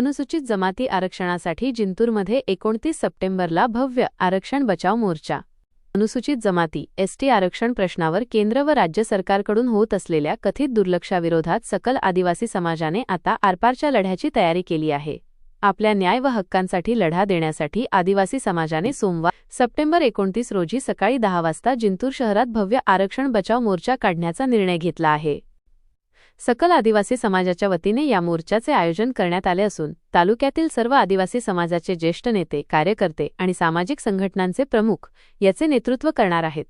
अनुसूचित जमाती आरक्षणासाठी जिंतूरमध्ये एकोणतीस सप्टेंबरला भव्य आरक्षण बचाव मोर्चा. अनुसूचित जमाती एसटी आरक्षण प्रश्नावर केंद्र व राज्य सरकारकडून होत असलेल्या कथित दुर्लक्षाविरोधात सकल आदिवासी समाजाने आता आरपारच्या लढ्याची तयारी केली आहे. आपल्या न्याय व हक्कांसाठी लढा देण्यासाठी आदिवासी समाजाने सोमवार सप्टेंबर एकोणतीस रोजी सकाळी दहा वाजता जिंतूर शहरात भव्य आरक्षण बचाव मोर्चा काढण्याचा निर्णय घेतला आहे. सकल आदिवासी समाजाच्या वतीने या मोर्चाचे आयोजन करण्यात आले असून तालुक्यातील सर्व आदिवासी समाजाचे ज्येष्ठ नेते कार्यकर्ते आणि सामाजिक संघटनांचे प्रमुख याचे नेतृत्व करणार आहेत.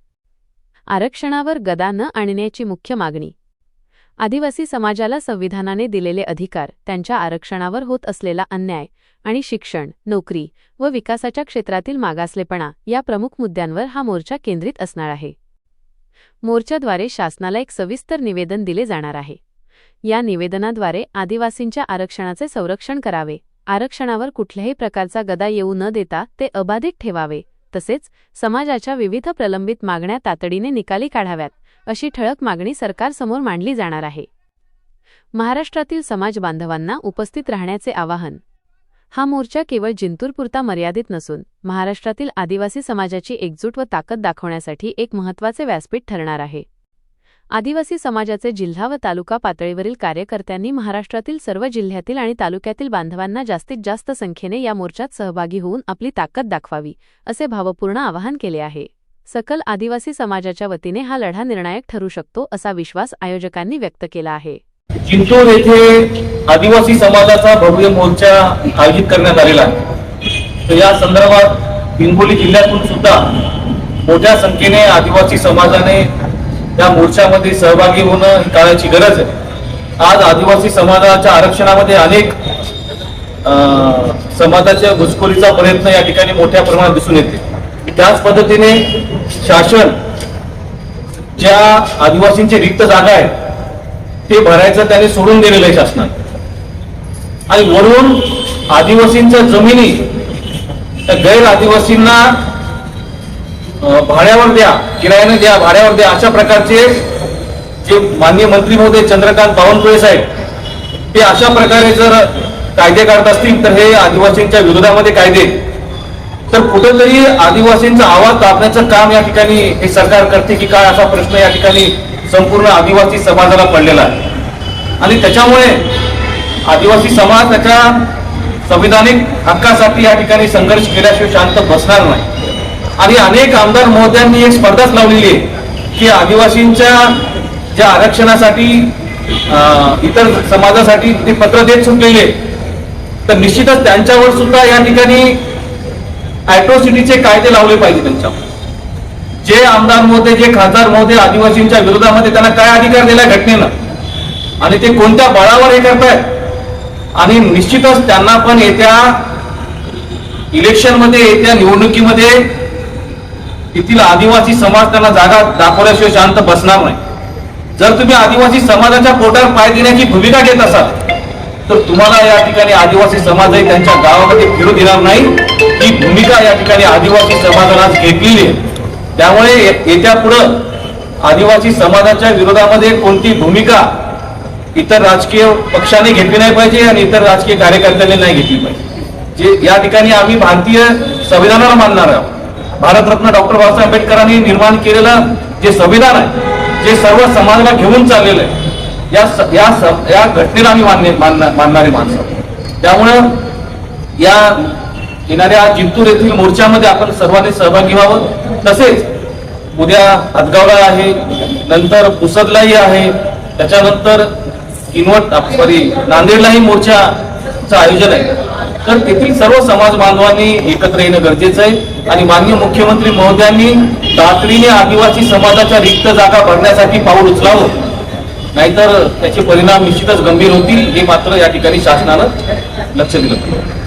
आरक्षणावर गदा न आणण्याची मुख्य मागणी. आदिवासी समाजाला संविधानाने दिलेले अधिकार त्यांच्या आरक्षणावर होत असलेला अन्याय आणि शिक्षण नोकरी व विकासाच्या क्षेत्रातील मागासलेपणा या प्रमुख मुद्द्यांवर हा मोर्चा केंद्रित असणार आहे. मोर्चाद्वारे शासनाला एक सविस्तर निवेदन दिले जाणार आहे. या निवेदनाद्वारे आदिवासींच्या आरक्षणाचे संरक्षण करावे. आरक्षणावर कुठल्याही प्रकारचा गदा येऊ न देता ते अबाधित ठेवावे. तसेच समाजाच्या विविध प्रलंबित मागण्या तातडीने निकाली काढाव्यात अशी ठळक मागणी सरकारसमोर मांडली जाणार आहे. महाराष्ट्रातील समाज बांधवांना उपस्थित राहण्याचे आवाहन. हा मोर्चा केवळ जिंतूरपुरता मर्यादित नसून महाराष्ट्रातील आदिवासी समाजाची एकजूट व ताकद दाखवण्यासाठी एक महत्त्वाचे व्यासपीठ ठरणार आहे. आदिवासी समाजाचे जिल्हा व तालुका पातळीवरील कार्यकर्त्यांनी महाराष्ट्रातील सर्व जिल्ह्यातील आणि तालुक्यातील बांधवांना जास्तीत जास्त संख्येने या मोर्चात सहभागी होऊन आपली ताकद दाखवावी असे भावपूर्ण आवाहन केले आहे. सकल आदिवासी समाजाच्या वतीने हा लढा निर्णायक ठरू शकतो असा विश्वास आयोजकांनी व्यक्त केला आहे. चिंतूर येथे आदिवासी समाजाचा भव्य मोर्चा आयोजित करण्यात आलेला आहे. तर या संदर्भात हिंगोली जिल्ह्यातून सुद्धा मोठ्या संख्येने आदिवासी समाजाने या मोर्चामध्ये सहभागी होणं ही काळाची गरज आहे. आज आदिवासी समाजाच्या आरक्षणामध्ये अनेक अं, समाजाच्या घुसखोरीचा प्रयत्न या ठिकाणी मोठ्या प्रमाणात दिसून येते. त्याच पद्धतीने शासन ज्या आदिवासींची रिक्त जागा आहे ते भरायचं त्याने सोडून दिलेलं आहे शासनाने. आणि वरून आदिवासींच्या जमिनी गैर आदिवासींना भाड्यावर द्या किरायाने द्या भाड्यावर द्या अशा प्रकारचे जे माननीय मंत्री महोदय चंद्रकांत बावनकुळे साहेब ते अशा प्रकारे जर कायदे काढत असतील तर हे आदिवासींच्या विरोधामध्ये कायदे. तर कुठेतरी आदिवासींचा आवाज दाबण्याचं काम या ठिकाणी हे सरकार करते की काय असा प्रश्न या ठिकाणी संपूर्ण आदिवासी समाजाला पडलेला आहे. आणि त्याच्यामुळे आदिवासी समाज त्याच्या संविधानिक हक्कासाठी या ठिकाणी संघर्ष केल्याशिवाय शांत बसणार नाही. आणि अनेक आमदार महोदयांनी एक स्पर्धाच लावलेली आहे की आदिवासींच्या ज्या आरक्षणासाठी इतर समाजासाठी ते पत्र देत सुटलेले तर निश्चितच त्यांच्यावर सुद्धा या ठिकाणी अॅट्रॉसिटीचे कायदे लावले पाहिजे त्यांच्यावर. जे आमदार महोदय जे खासदार महोदय आदिवासींच्या विरोधामध्ये त्यांना काय अधिकार दिला घटनेनं? आणि ते कोणत्या बळावर हे करतायत? आणि निश्चितच त्यांना पण येत्या इलेक्शनमध्ये येत्या निवडणुकीमध्ये येथील आदिवासी समाज त्यांना जागा दाखवल्याशिवाय शांत बसणार नाही. जर तुम्ही आदिवासी समाजाच्या पोटावर पाय देण्याची भूमिका घेत असाल तर तुम्हाला या ठिकाणी आदिवासी समाजही त्यांच्या गावामध्ये फिरू देणार नाही. ही भूमिका या ठिकाणी आदिवासी समाजाला आज घेतलेली आहे. त्यामुळे येत्या पुढं आदिवासी समाजाच्या विरोधामध्ये कोणती भूमिका इतर राजकीय पक्षाने घेतली नाही पाहिजे आणि इतर राजकीय कार्यकर्त्यांनी नाही घेतली पाहिजे. जे या ठिकाणी आम्ही भारतीय संविधानाला मानणार आहोत. भारतरत्न डॉक्टर बाबासाहेब आंबेडकरांनी निर्माण केलेलं जे संविधान आहे जे सर्व समाजाला घेऊन चाललेलं आहे या स- या स- या घटनेला आम्ही मान्य मानणारी माणसं. त्यामुळं या येणाऱ्या जिंतूर येथील मोर्चामध्ये आपण सर्वांनी सहभागी व्हावं. तसेच उद्या हदगावला आहे नंतर पुसदलाही आहे त्याच्यानंतर किनवट सॉरी नांदेडलाही मोर्चाचं आयोजन आहे. तर तेथील सर्व समाज बांधवांनी एकत्र येणं गरजेचं आहे. आणि माननीय मुख्यमंत्री महोदयांनी तातडीने आदिवासी समाजाच्या रिक्त जागा भरण्यासाठी पाऊल उचलावं. नाहीतर त्याचे परिणाम निश्चितच गंभीर होतील हे मात्र या ठिकाणी शासनानं लक्ष दिलं पाहिजे.